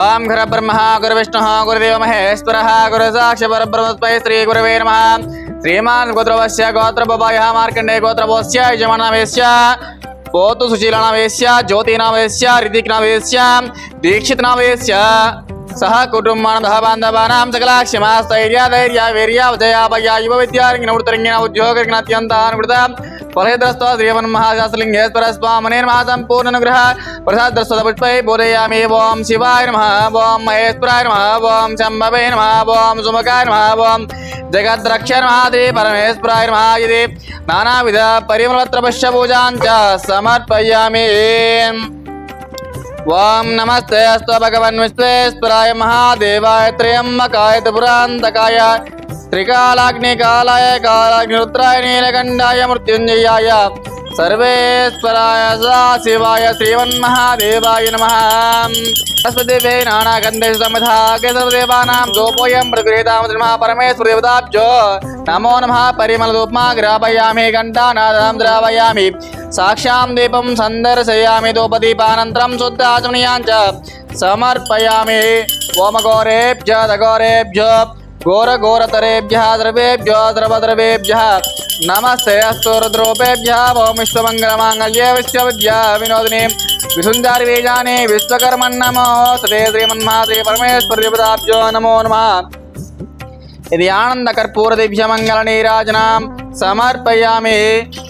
ఓం గుర బ్రహ్మ గురు విష్ణు గురుదేవ మహేశ్వర గురు సాక్షి పరబ్రహ్మస్మై శ్రీ గురువే నమ. శ్రీమాన్ గోత్రవస్య గోత్రబాయ మార్కండే గోత్రభోస్య యజమానవేశ్య పోతు సుశీలనవేశ్య జ్యోతినవేశ్య రితిక్నవేశ్య దీక్షితనవేశ్య सह कुटुंबान सह बांधवानां सकला क्षमास्तैर्या धैर्या वीर्या विजया भया कुटुम्बः बान्धवानां सकलाक्षमास्थैर्याधैर्यावीर्यावजयापयायुवविद्यार्गिण उत्तरङ्गिण उद्योगर्गिण अत्यन्तान् कृता। फलयद्रस्त्वा प्रसाद महासम्पूर्णनुग्रह पुष्पै बोधयामि ॐ शिवाय नमः ॐ महेश्वराय नमः ॐ शम्भवे नमः ॐ सुमकाय नमः ॐ नमः महादे परमेश्वराय नमः इति नानाविध परिमलत्रपश्य पूजां च समर्पयामि। ఓం నమస్తే అస్తు భగవన్ విశ్వేశ్వరాయ మహాదేవాయ త్రయంబకాయ త్రిపురాంతకాయ త్రికాలాగ్నికాలాయ కాలాగ్నిరుద్రాయ నీలకంఠాయ మృత్యుంజయాయ. सर्वेश्वराय सदाशिवाय श्रीमन्महादेवाय नमः। सरस्वतीभ्यै नानागन्धेषु समधागे सर्वदेवानां गोपोऽयं प्रगृहीतामः परमेश्वरदेवताब्जो नमो नमः। परिमलदूपमा ग्रापयामि घण्टानादां द्रावयामि। साक्षां दीपं सन्दर्शयामि, धूपदीपानन्तरं शुद्धाचमनीयान् समर्पयामि। ओमघोरेभ्य ఘోర ఘోరతరేభ్య ద్రవేభ్య ద్రవద్రవేభ్య నమస్తే అస్తు రుద్రోపేభ్య ఓం విశ్వమంగళమాంగళ్యే విశ్వవిద్యా వినోదిని విసుందారి వేజాని విశ్వకర్మన్నమో సదే శ్రీమన్మహాశ్రీ పరమేశ్వర దేవతాభ్యో నమో నమ ఇది ఆనంద కర్పూర దివ్య మంగళ నీరాజనాం సమర్పయామి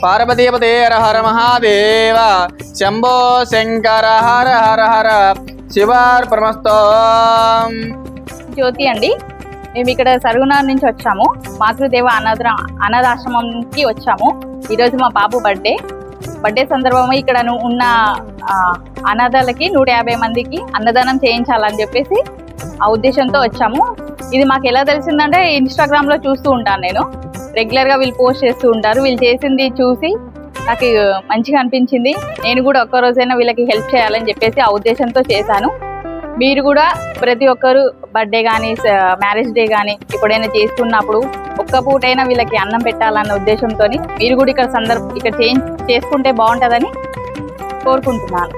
పార్వతీపతే హర హర మహాదేవ శంభో శంకర హర హర హర శివార్పణమస్తో జ్యోతి అండి మేము ఇక్కడ సరుగునార్ నుంచి వచ్చాము. మాతృదేవ అనాథ అనాథాశ్రమంకి వచ్చాము. ఈరోజు మా బాబు బర్త్డే. బర్త్డే సందర్భంగా ఇక్కడ ఉన్న అనాథాలకి అనాథలకి నూట యాభై మందికి అన్నదానం చేయించాలని చెప్పేసి ఆ ఉద్దేశంతో వచ్చాము. ఇది మాకు ఎలా తెలిసిందంటే ఇన్స్టాగ్రామ్లో చూస్తూ ఉంటాను నేను. రెగ్యులర్గా వీళ్ళు పోస్ట్ చేస్తూ ఉంటారు. వీళ్ళు చేసింది చూసి నాకు మంచిగా అనిపించింది. నేను కూడా ఒక్క రోజైనా వీళ్ళకి హెల్ప్ చేయాలని చెప్పేసి ఆ ఉద్దేశంతో చేశాను. మీరు కూడా ప్రతి ఒక్కరు బర్త్డే కానీ మ్యారేజ్ డే కానీ ఎప్పుడైనా చేసుకున్నప్పుడు ఒక్క పూటైనా వీళ్ళకి అన్నం పెట్టాలన్న ఉద్దేశంతో మీరు కూడా ఇక్కడ సందర్భ ఇక్కడ చేంజ్ చేసుకుంటే బాగుంటుందని కోరుకుంటున్నాను.